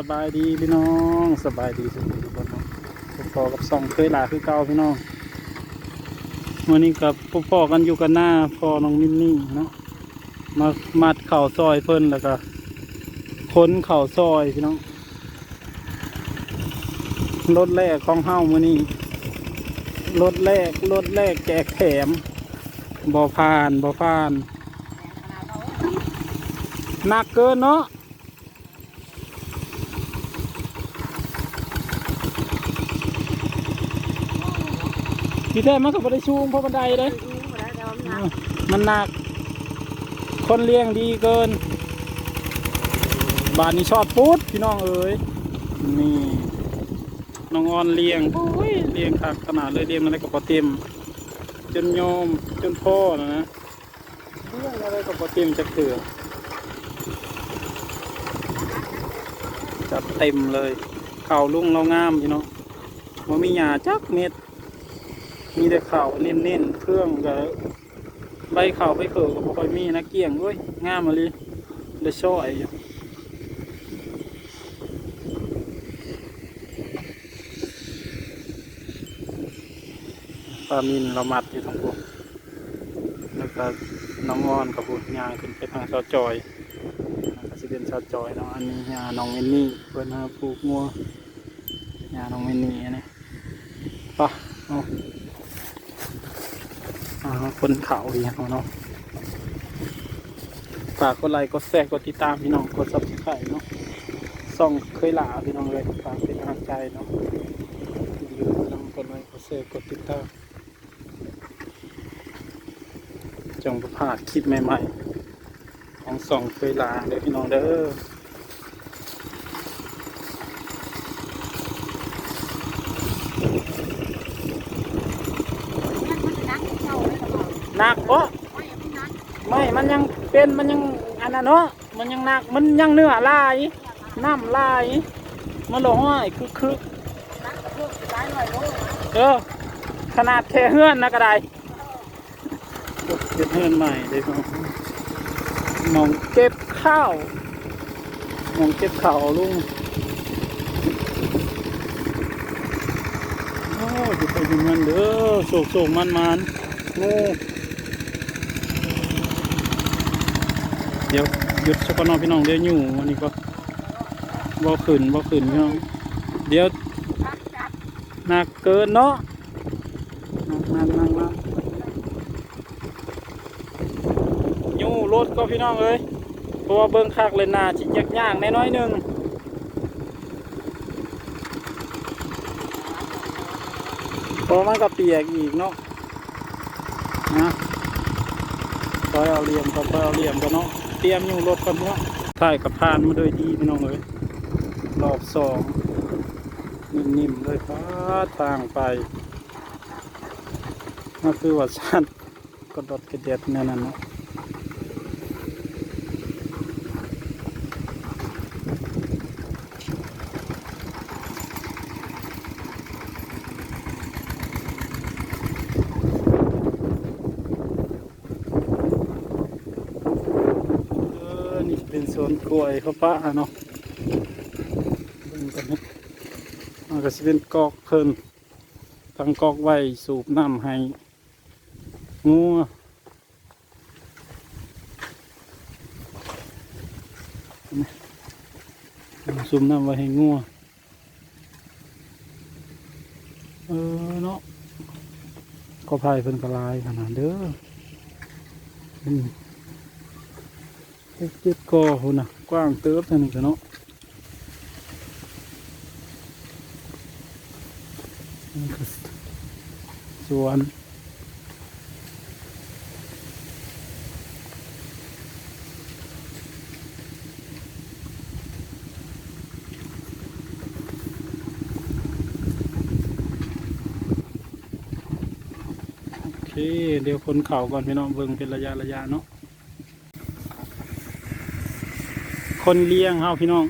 สบายดีพี่น้องสบายดีสุดทุกคนเนาะพอกับสองเคยหลาคือเก่าพี่น้องวันนี้กับพอๆกันอยู่กันหน้าพอน้องมินนี่เนาะมามัดเข่าซอยเพิ่นแล้วก็ค้นเข่าซอยพี่น้องรถแรกของเฮ้ามือนี้รถแรกรถแรกแจกแถมบ่ผ่านบ่ผ่านหนักเกินเนาะ พี่แท้มันก็บ่ได้ชูงเพราะบันไดเลยมันหนัก คนเลี้ยงดีเกินบ้านนี้ชอบพุดพี่น้องเอ๋ยนี่น้องออนเลี้ยงโอ้ยเลี้ยงคักขนาดเลยเลี้ยงอะไรก็บ่เต็ม จนโยมจนพ่อนะนะเลี้ยงอะไรก็บ่เต็มจะเถื่อจัดเต็มเลย เข่าลุงเรางามพี่น้องมันมีหญ้าจักเม็ด มีแต่ข่าวเน้นๆเครื่องกับใบข่าวใบเขือก็บ่ค่อยมีนะเกี่ยงเว้ยง่ามมาเลยเลยช่อยอยู่ปลามินเรามัดอยู่ทั้งพวกแล้วก็น้องงอนกับบุตรยางขึ้นไปทางเสาจอยแล้วก็สิเป็นเสาจอยเนาะอันนี้ยาน้องเมนนี่เพื่อนหาปลูกงัวยาน้องเมนนี่นนี้ไปะเอาอ่า คนเขาอีกแล้วเนาะฝากกดไลค์กดแชร์กดติดตามพี่น้องกดซับสไครต์เนาะส่องเคยหลาพี่น้องเลยฝากเป็นกำลังใจเนาะอย่าลืมกดไลค์กดแชร์กดติดตามจงประพาดคลิปใหม่ๆ ของส่องเคยหลาเด้อพี่น้องเด้อ นักปะไม่มันยังเป็นมันยังอันนั้นเนาะมันยังหนักมันยังเนื้อลายน้ำลายมันหลงห้อยคือคือเออขนาดแค่เฮือนนะก็ได้เป็นเฮือนใหม่เลยเนาะมองเก็บข้าวมองเก็บข้าวลุงโอ้ยอยู่ไปอยู่มันเด้อโศกโศกมันมันงู ดี๋ยวหยุดสักก่อนเนาะพี่น้องเดี๋ยวอยู่วันนี้ก็บ่ขึ้นบ่ขึ้นพี่น้องเดี๋ยวหนักเกินเนาะหนักหนักหนักนักยู่รถก็พี่น้องเอ้ยเพราะว่าเบิ่งคักเลยหนาจิยากยากแน่น้อยหนึงเพราะมันก็เปียกอีกเนาะนะคอยเอาเหลี่ยมก็คอยเอาเหลี่ยมก็เนาะ ตรียมอยู่รถกันเนาะถ่ายกับพานมาโดยดีพี่น้องเอ้ยรอบสองนิ่มๆเลยฟ้าทางไปนั่นคือว่าสั้นก็ดดกระเด็ดแน่นอนเนาะเออนี่เป็นสวนก ล้วยเขาป้าเนาะเบิ่งกันนะมันก็จะเป็นกอกเพิ่นทางกอกไว้สูบน้ำให้งัวสูบน้ำไว้ให้งัวเออเนาะก็พายเพิ่นกระลายขนาดเด้อ เจ็ดกอหุ่นน่ะกว้างเติบเท่านี้กันเนาะนี่ก็สวนโอเคเดี๋ยวคนเข่าก่อนพี่น้องเบิ่งเป็นระยะระยะเนาะ คนเลี้ยงเฮาพี่น้อง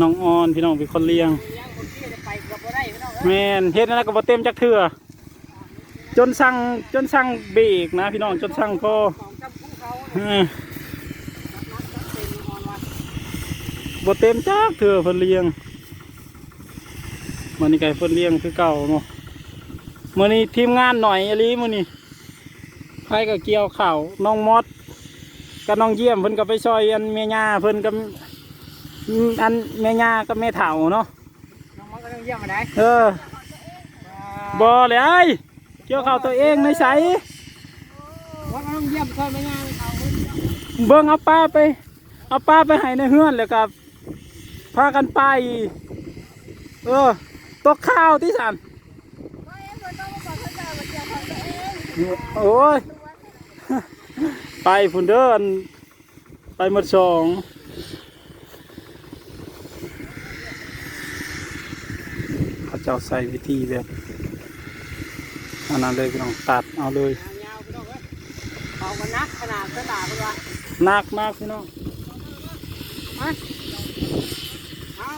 น้องออนพี่น้องเป็นคนเลี้ยงแมนเฮ็ดนั่นก็บ่เต็มจักเทื่อจนสั่งจนสั่งเบรกนะ พี่น้องจนสั่งก็เออบ่เต็มจักเถื่อเพิ่นเลี้ยงมื้อนี้ไก่เพิ่นเลี้ยงคือเก่าเนาะมื้อนี้ทีมงานหน่อยอหลีมื้อนี้ใครก็เกี่ยวข้าวน้องมอด กับน้องเยี่ยมเพิ่นก็ไปช่วยอันแม่ย่าเพิ่นกับอันแม่ย่ากับแม่เฒ่าเนาะน้องมันก็ต้องเยี่ยมมาได้เออบ่เลยไอ้เกี่ยวข้าวตัวเองในไสว่าก็ต้องเยี่ยมเพิ่มไม่ง่ายเขาเบิ่งเอาป้าไป เอาป้าไปให้ในเฮือนเลยครับพากันไป เออตกข้าวที่สันโอ้ย ไปพุ่นเด้ออันไปหมดสองเขาเจ้าใส่วิธีแบบอันนั้นเลยพี่น้องตัดเอาเลยยาวๆพี่น้องเอ้ยเขามันนักขนาดสนามเลยว่ะหนักมากพี่น้องมาเอา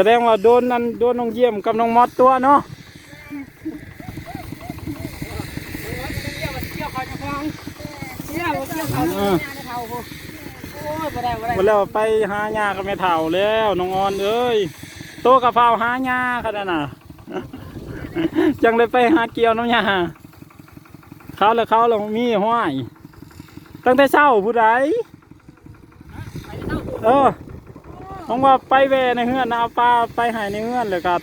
แสดงว่าโดนนั่นโดนน้องเยี่ยมกับน้องมอดตัวเนาะมเกี่ยวเขาจะฟังเกี่ยวเกี่ยวเขาเนี่ยจะเท่าโอ้ยบ่ได้บ่ได้วันแล้วไปหาหญ้ากับแม่เฒ่าแล้วน้องออนเอ้ยโตกับเฝ้าหาหญ้าขนาดน่ะจังเลยไปหาเกี่ยวน้องหญ้าเขาแล้วเขาแล้วมีห้อยตั้งแต่เช้าผู้ใดเออ น้องว่าไปแวในเฮือนนะเอาปลาไปหายในเฮือนเลยครับ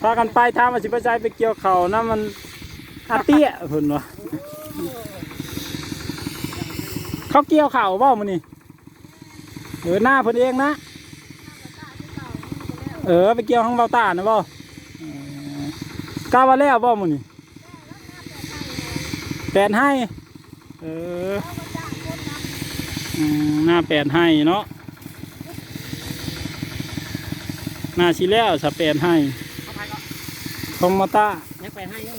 พากันไปทำอาชีพใจไปเกี่ยวเขานะมันอาเตี้ยเพิ่นวะเขาเกี่ยวเข่าบ่มันนี่เออหน้าเพิ่นเองนะเออไปเกี่ยวข้างเบาตานะบ่กล้าว่าแล้วบ่มื้อนี่แปดให้เออหน้าแปดให้เนาะห น้าชิแล้วสะแปดให้เอาไปก็ของมอตายังไปให้ยัง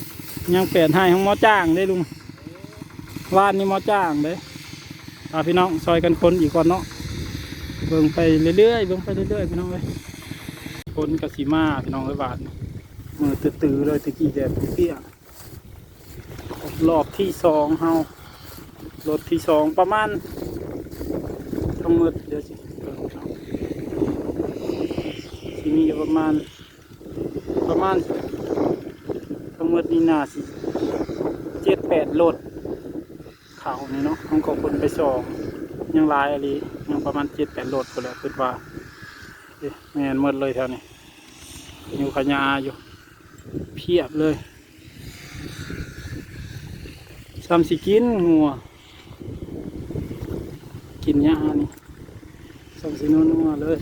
ยังแปดให้ของหมอจ้างได้ลุงวานนี่หมอจ้างเด้พาพี่น้องซอยกันคนอีกก่อนเนาะเบิ่งไปเรื่อยๆเบิ่งไปเรื่อยๆพี่น้องเอ้ยคนกสิมาพี่น้องเอ้ยบาทนี่มือตื้อๆเลยตะกี้แดดเปรี้ยรอบที่สองเฮารถที่สองประมาณทั้งหมดเดี๋ยวสิเบิ่งเอาสิ มีอยู่ประมาณ ประมาณทั้งหมดนี่น่าสิเจ็ดแปดรถเขานี่เนาะของก็คนไปสองยังลายอะไรยังประมาณเจ็ดแปดโหลดไปแล้วคิดว่าแมนหมดเลยแถวนี้อยู่ขยาอยู่ เพียบเลยซ้ำสิกินงัว กินหญ้านี่ซ้ำสินวนัวเลย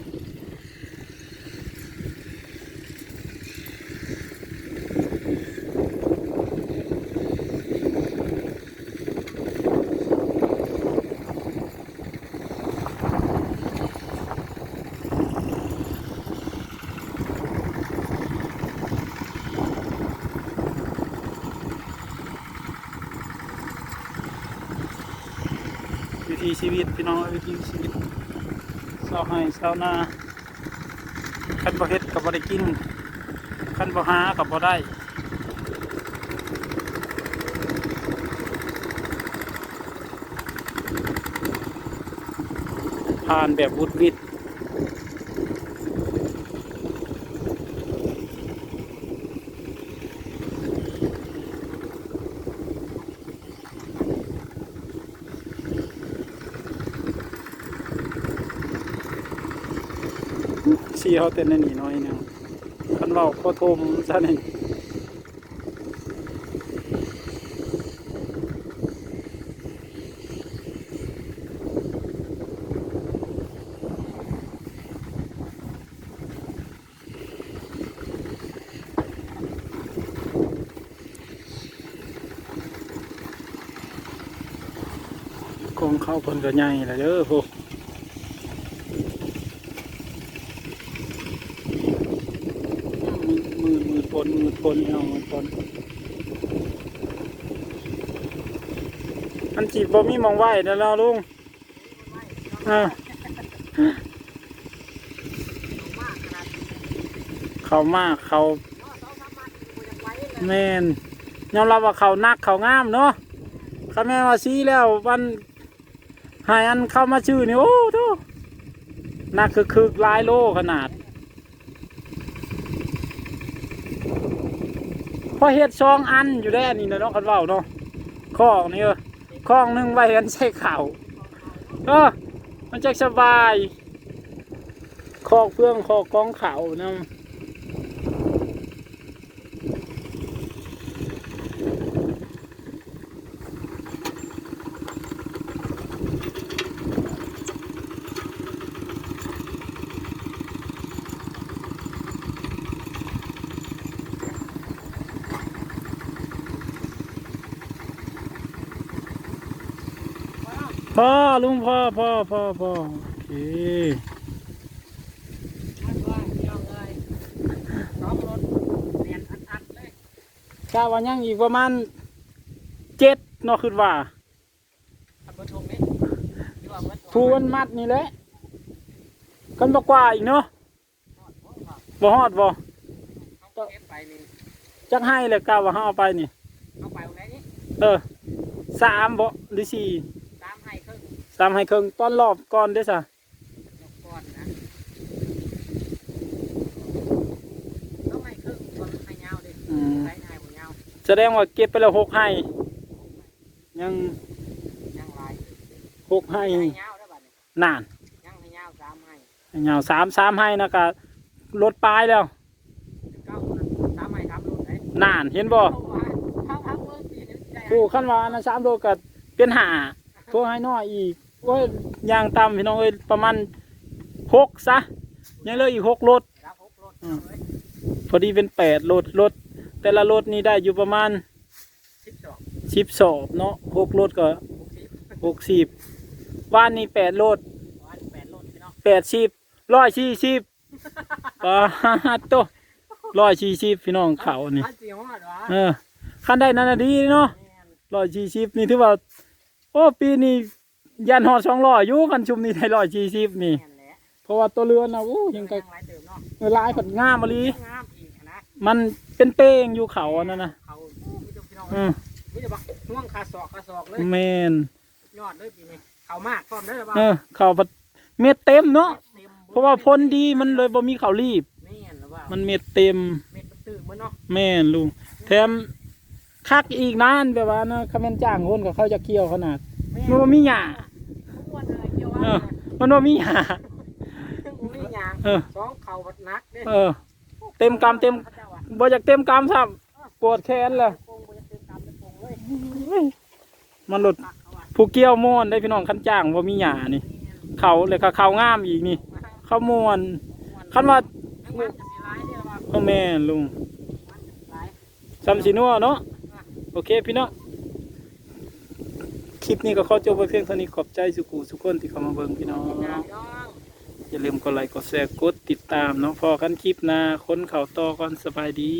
ชีวิตพี่น้องวิถีชีวิตเศร้าให้เศร้าหน้าขันบ่เฮ็ดกับบ่ได้กินขันบ่หากับบ่ได้ผ่านแบบวุดวิด สีเขาเต้นในนี่น้อยหนึงคันเว้าโคโทมซะนี่กองเข้าเพิ่นก็ใหญ่แล้วเด้อพวก มือมือปนมือปนเอามือปนอันจีบบ่มีหมองไหวเด้อแล้วลุงอ่าเขามากเขาเนาะสองสามมัดกูจะไว้เลยแมนยอมรับว่าเขานักเขางามเนาะคันแม่นว่าซีแล้ววันหายอันเข้ามาชื่อนี่โอ้โธ่นักคือคือหลายโลขนาด พอเฮ็ดซองอันอยู่ได้อันนี้เนาะคันเว้าเนาะข้องนี่เออข้องหนึงไว้กันใส่ข้าวเออมันจะสบายคอกเพื่องคอกกองขาวนะ พ่อลุงพ่อพ่อพ่อพ่อโอเคมันว่าเดี๋ยวเลยสองรถเรียนอัดๆเลยกาวันยังอีกประมาณเจ็ดเนาะคือว่าขับรถชงนี่ดีกว่าเบิดทูวันมัดนี่แหละกันบอกว่าอีกเนาะบ่ฮอดบ่เขาเก็บไปนี่จักให้เลยกาว่าเฮาเอาไปนี่เอาไปตรงไหนนี่เออสามบ่หรือสี่ตามให้ค รึ่งสามให้ครึ่งตอนรอบก่อนเด้อซะยกก้อนนะต้องให้ครึ่งก่อนให้ยาวดิอืมใช้ง่ายบ่ยาวแสดงว่าเก็บไปแล้วหกให้ยังยังหลายหกให้ให้ยาวได้อบัดนี้นานยังให้ยาวสามให้ยาวสามสามให้นะก็ลดปลายแล้วเก้าคนสามให้ครับลูกไหนนานเห็นบ่เอาว่าเขาพักเมื่อปีนี้ใจผู้ขั้นว่าอันนั้นสามโลก็เป็นหาพวกให้น้อยอีก โอ้ยยางต่ำพี่น้องเอ้ยประมาณหกซะยังเหลืออีกหกรถรับหกรถเอาเลยพอดีเป็นแปดรถรถแต่ละรถนี่ได้อยู่ประมาณสิบสองสิบสอบเนาะหกรถก็หกสิบหกสิบว่านนี่แปดรถวันแปดรถพี่น้องแปดสิบร้อยสี่สิบปาดโตร้อยสี่สิบพี่น้องเขานี่พันสี่ห้อดวะเออขั้นได้นั่นนะดีเนาะ แม่นร้อยสี่สิบนี่ถือว่า โอ้ปีนี้ ยันหอดสองร้อยอยู่กันชุมนี้ได้ร้อยสี่สิบนี่ แม่นแหละเพราะว่าตัวเรือนนะโอ้ยังไงหลายเติมเนาะเวลายผัดงามมาลีงามอีกนะมันเป็นเป้งอยู่เขาอันนั่นนะเขาไม่ต้องพี่น้องอืมไม่จะบอกห่วงคาศอกคาศอกเลยแมนยอดเลยปีนี้เขามากพร้อมได้หรือเปล่าเออเขาผัดเม็ดเต็มเนาะต็มเพราะว่าพ้นดีมันเลยบ่มีเขาวรีบ แม่นหรือเปล่ามันเม็ดเต็ม เม็ดมันตื่นเหมือนเนาะแม่นลุงแถมคักอีกนานแบบว่านะคำเป็นจ้างคนกับเขาจะเกี่ยวขนาด แม่มันบ่มีหญ้าม้วน เลยเกี่ยวเอว่าอมันบ่มีหญ้ามีหยางเออ สองเข่าบัดนักเด้เออ เต็มกำเต็มพระจ้าว่ะบ่อยากเต็มกำซ้ำปวดแขนเลยโป่งบ่จะเต็มตามเป็นโป่งเลยมันหลุดตักเขาว่ะผู้เกี่ยวม่วนได้พี่น้องคันจ้างบ่มีหญ้านี่ เขาเลยก็เขางามอีกนี่ เขาม่วนคันว่าทั้งวันจะมีร้ายเนี่ยว่าเออแม่นลุงมันจะร้าย ซ้ำสินัวเนาะโอเคพี่น้องค ลิปนี้ก็ขอจบไปเพียงเท่านี้ขอบใจสุกูสุคนที่เข้ามาเบิ่งพี่น้องอย่าพี่น้องอย่าลืมกดไลค์กดแชร์กดติดตามเนาะพอกันคลิปหน้าค้นเข่าต่อก่อนสบายดี